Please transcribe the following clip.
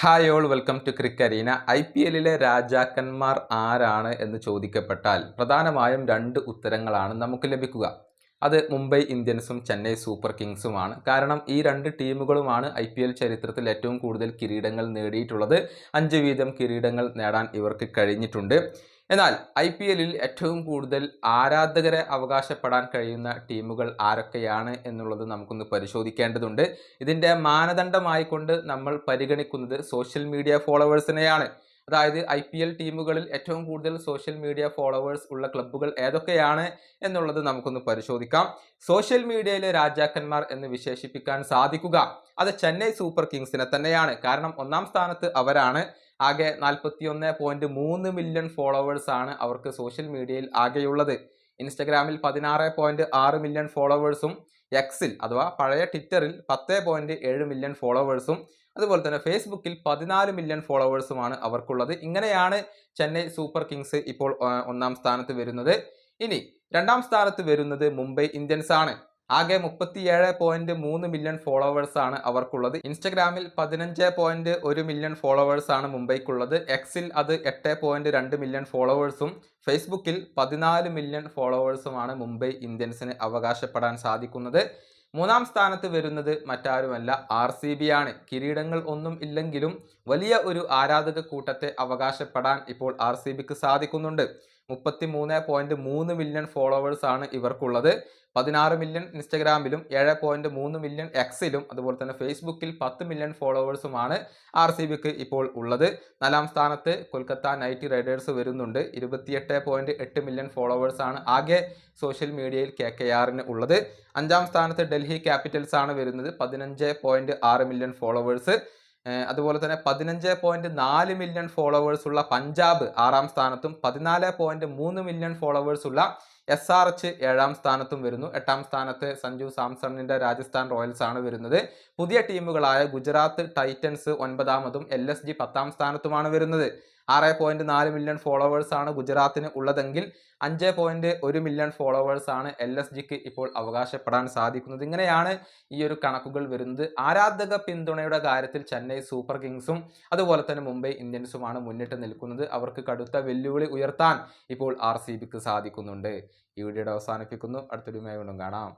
Hi all welcome to ക്രിക്കരീന I P എല്ലിലെ രാജാക്കന്മാർ ആരാണ് എന്ന് ചോദിക്കപ്പെട്ടാൽ പ്രധാനമായും രണ്ട് ഉത്തരങ്ങളാണ് നമുക്ക് ലഭിക്കുക. അത് മുംബൈ ഇന്ത്യൻസും ചെന്നൈ സൂപ്പർ കിങ്സുമാണ്. കാരണം ഈ രണ്ട് ടീമുകളുമാണ് ഐ പി എൽ ചരിത്രത്തിൽ ഏറ്റവും കൂടുതൽ കിരീടങ്ങൾ നേടിയിട്ടുള്ളത്. അഞ്ച് വീതം കിരീടങ്ങൾ നേടാൻ ഇവർക്ക് കഴിഞ്ഞിട്ടുണ്ട്. എന്നാൽ ഐ പി എല്ലിൽ ഏറ്റവും കൂടുതൽ ആരാധകരെ അവകാശപ്പെടാൻ കഴിയുന്ന ടീമുകൾ ആരൊക്കെയാണ് എന്നുള്ളത് നമുക്കൊന്ന് പരിശോധിക്കേണ്ടതുണ്ട്. ഇതിന്റെ മാനദണ്ഡമായിക്കൊണ്ട് നമ്മൾ പരിഗണിക്കുന്നത് സോഷ്യൽ മീഡിയ ഫോളോവേഴ്സിനെയാണ്. അതായത് ഐ പി എൽ ടീമുകളിൽ ഏറ്റവും കൂടുതൽ സോഷ്യൽ മീഡിയ ഫോളോവേഴ്സ് ഉള്ള ക്ലബ്ബുകൾ ഏതൊക്കെയാണ് എന്നുള്ളത് നമുക്കൊന്ന് പരിശോധിക്കാം. സോഷ്യൽ മീഡിയയിലെ രാജാക്കന്മാർ എന്ന് വിശേഷിപ്പിക്കാൻ സാധിക്കുക. അത് ചെന്നൈ സൂപ്പർ കിങ്സിനെ തന്നെയാണ്. കാരണം ഒന്നാം സ്ഥാനത്ത് അവരാണ്. ആകെ നാൽപ്പത്തി ഒന്ന് പോയിന്റ് മൂന്ന് മില്യൺ ഫോളോവേഴ്സാണ് അവർക്ക് സോഷ്യൽ മീഡിയയിൽ ആകെയുള്ളത്. ഇൻസ്റ്റഗ്രാമിൽ പതിനാറ് പോയിന്റ് ആറ് മില്യൺ ഫോളോവേഴ്സും എക്സിൽ അഥവാ പഴയ ട്വിറ്ററിൽ പത്ത് പോയിന്റ് ഏഴ് മില്യൺ ഫോളോവേഴ്സും അതുപോലെ തന്നെ ഫേസ്ബുക്കിൽ പതിനാല് മില്യൺ ഫോളോവേഴ്സുമാണ് അവർക്കുള്ളത്. ഇങ്ങനെയാണ് ചെന്നൈ സൂപ്പർ കിങ്സ് ഇപ്പോൾ ഒന്നാം സ്ഥാനത്ത് വരുന്നത്. ഇനി രണ്ടാം സ്ഥാനത്ത് വരുന്നത് മുംബൈ ഇന്ത്യൻസ് ആണ്. ആകെ മുപ്പത്തിയേഴ് പോയിന്റ് മൂന്ന് മില്യൺ ഫോളോവേഴ്സ് ആണ് അവർക്കുള്ളത്. ഇൻസ്റ്റഗ്രാമിൽ പതിനഞ്ച് പോയിന്റ് ഒരു മില്യൺ ഫോളോവേഴ്സ് ആണ് മുംബൈക്കുള്ളത്. എക്സിൽ അത് എട്ട് പോയിന്റ് രണ്ട് മില്യൺ ഫോളോവേഴ്സും ഫേസ്ബുക്കിൽ പതിനാല് മില്യൺ ഫോളോവേഴ്സുമാണ് മുംബൈ ഇന്ത്യൻസിന് അവകാശപ്പെടാൻ സാധിക്കുന്നത്. മൂന്നാം സ്ഥാനത്ത് വരുന്നത് മറ്റാരുമല്ല ആർ സി ബി ആണ്. കിരീടങ്ങൾ ഒന്നും ഇല്ലെങ്കിലും വലിയ ഒരു ആരാധക കൂട്ടത്തെ അവകാശപ്പെടാൻ ഇപ്പോൾ ആർ സി ബിക്ക് സാധിക്കുന്നുണ്ട്. മുപ്പത്തി മൂന്ന് പോയിന്റ് മൂന്ന് മില്യൺ ഫോളോവേഴ്സ് ആണ് ഇവർക്കുള്ളത്. പതിനാറ് മില്യൺ ഇൻസ്റ്റഗ്രാമിലും ഏഴ് പോയിന്റ് മൂന്ന് മില്യൺ എക്സിലും അതുപോലെ തന്നെ ഫേസ്ബുക്കിൽ പത്ത് മില്യൺ ഫോളോവേഴ്സുമാണ് ആർ സി ബിക്ക് ഇപ്പോൾ ഉള്ളത്. നാലാം സ്ഥാനത്ത് കൊൽക്കത്ത നൈറ്റ് റൈഡേഴ്സ് വരുന്നുണ്ട്. ഇരുപത്തിയെട്ട് പോയിന്റ് എട്ട് മില്യൺ ഫോളോവേഴ്സ് ആണ് ആകെ സോഷ്യൽ മീഡിയയിൽ കെ കെ ആറിന് ഉള്ളത്. അഞ്ചാം സ്ഥാനത്ത് ഡൽഹി ക്യാപിറ്റൽസ് ആണ് വരുന്നത്. പതിനഞ്ച് പോയിന്റ് ആറ് മില്യൺ ഫോളോവേഴ്സ് അതുപോലെ തന്നെ പതിനഞ്ച് പോയിന്റ് നാല് മില്യൺ ഫോളോവേഴ്സ് ഉള്ള പഞ്ചാബ് ആറാം സ്ഥാനത്തും പതിനാല് പോയിന്റ് മൂന്ന് മില്യൺ ഫോളോവേഴ്സ് ഉള്ള എസ് ആർ എച്ച് ഏഴാം സ്ഥാനത്തും വരുന്നു. എട്ടാം സ്ഥാനത്ത് സഞ്ജു സാംസണിന്റെ രാജസ്ഥാൻ റോയൽസ് ആണ് വരുന്നത്. പുതിയ ടീമുകളായ ഗുജറാത്ത് ടൈറ്റൻസ് ഒൻപതാമതും എൽ എസ് ജി പത്താം സ്ഥാനത്തുമാണ് വരുന്നത്. ആറ് പോയിന്റ് നാല് മില്യൺ ഫോളോവേഴ്സ് ആണ് ഗുജറാത്തിന് ഉള്ളതെങ്കിൽ അഞ്ച് പോയിന്റ് ഒരു മില്യൺ ഫോളോവേഴ്സ് ആണ് എൽ എസ് ജിക്ക് ഇപ്പോൾ അവകാശപ്പെടാൻ സാധിക്കുന്നത്. ഇങ്ങനെയാണ് ഈ ഒരു കണക്കുകൾ വരുന്നത്. ആരാധക പിന്തുണയുടെ കാര്യത്തിൽ ചെന്നൈ സൂപ്പർ കിങ്സും അതുപോലെ തന്നെ മുംബൈ ഇന്ത്യൻസുമാണ് മുന്നിട്ട് നിൽക്കുന്നത്. അവർക്ക് കടുത്ത വെല്ലുവിളി ഉയർത്താൻ ഇപ്പോൾ ആർ സാധിക്കുന്നുണ്ട്. ഈ വീഡിയോയുടെ അവസാനിപ്പിക്കുന്നു. അടുത്തൊരു വീണ്ടും കാണാം.